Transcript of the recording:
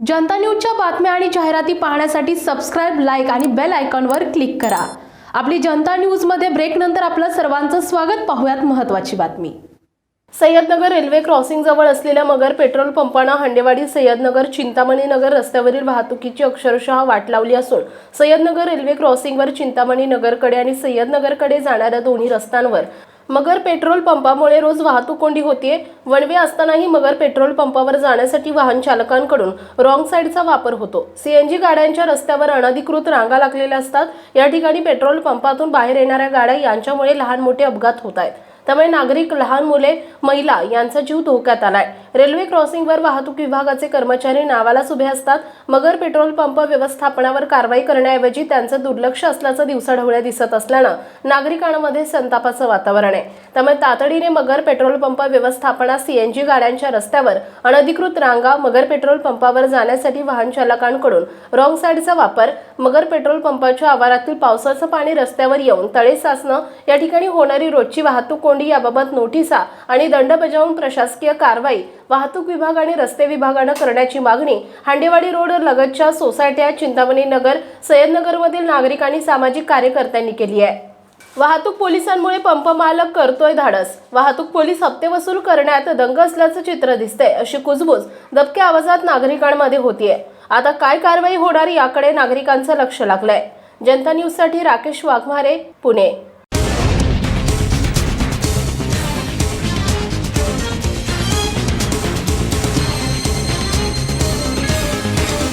जनता न्यूजच्या बातम्या आणि जाहिराती पाहण्यासाठी सबस्क्राईब लाईक आणि बेल आयकॉनवर क्लिक करा. आपली जनता न्यूजमध्ये ब्रेकनंतर आपलं सर्वांचं स्वागत. पाहूयात महत्त्वाची बातमी. सय्यदनगर रेल्वे क्रॉसिंग जवळ असलेल्या मगर पेट्रोल पंपानं हंडेवाडी सय्यदनगर चिंतामणी नगर रस्त्यावरील वाहतुकीची अक्षरशः वाट लावली असून सय्यदनगर रेल्वे क्रॉसिंगवर चिंतामणी नगरकडे आणि सय्यदनगरकडे जाणाऱ्या दोन्ही रस्त्यांवर मगर पेट्रोल पंपामुळे रोज वाहतूक कोंडी होतीये. वणवे असतानाही मगर पेट्रोल पंपावर जाण्यासाठी वाहन चालकांकडून रॉंग साईडचा वापर होतो. सीएनजी गाड्यांच्या रस्त्यावर अनधिकृत रांगा लागलेल्या असतात. या ठिकाणी पेट्रोल पंपातून बाहेर येणाऱ्या गाड्या यांच्यामुळे लहान मोठे अपघात होत आहेत. त्यामुळे नागरिक लहान मुले महिला यांचा जीव धोक्यात आलाय. रेल्वे क्रॉसिंगवर वाहतूक विभागाचे कर्मचारी नावालाच उभे असतात. मगर पेट्रोल पंप व्यवस्थापनावर कारवाई करण्याऐवजी त्यांचं दुर्लक्ष असल्याचं दिवसाढवळ्या दिसत असल्यानं नागरिकांमध्ये संतापाचं वातावरण आहे. त्यामुळे तातडीने मगर पेट्रोल पंप व्यवस्थापना सीएनजी गाड्यांच्या रस्त्यावर अनधिकृत रांगा मगर पेट्रोल पंपावर जाण्यासाठी वाहन चालकांकडून रॉंग साईडचा वापर मगर पेट्रोल पंपाच्या आवारातील पावसाचं पाणी रस्त्यावर येऊन तळे साचणं या ठिकाणी होणारी रोजची वाहतूक कोंडी याबाबत नोटिसा आणि दंड बजावून प्रशासकीय कारवाई वाहतूक विभाग आणि रस्ते विभागानं करण्याची मागणी हांडेवाडी रोड लगतच्या सोसायट्या चिंतामणी नगर सय्यदनगरमधील नागरिक आणि सामाजिक कार्यकर्त्यांनी केली आहे. वाहतूक पोलिसांमुळे पंप मालक करतोय धाडस. वाहतूक पोलीस हप्ते वसूल करण्यात दंग असल्याचं चित्र दिसतंय अशी कुजबूज दबक्या आवाजात नागरिकांमध्ये होतीये. आता काय कारवाई होणार याकडे नागरिकांचं लक्ष लागलंय. जनता न्यूजसाठी राकेश वाघमारे पुणे.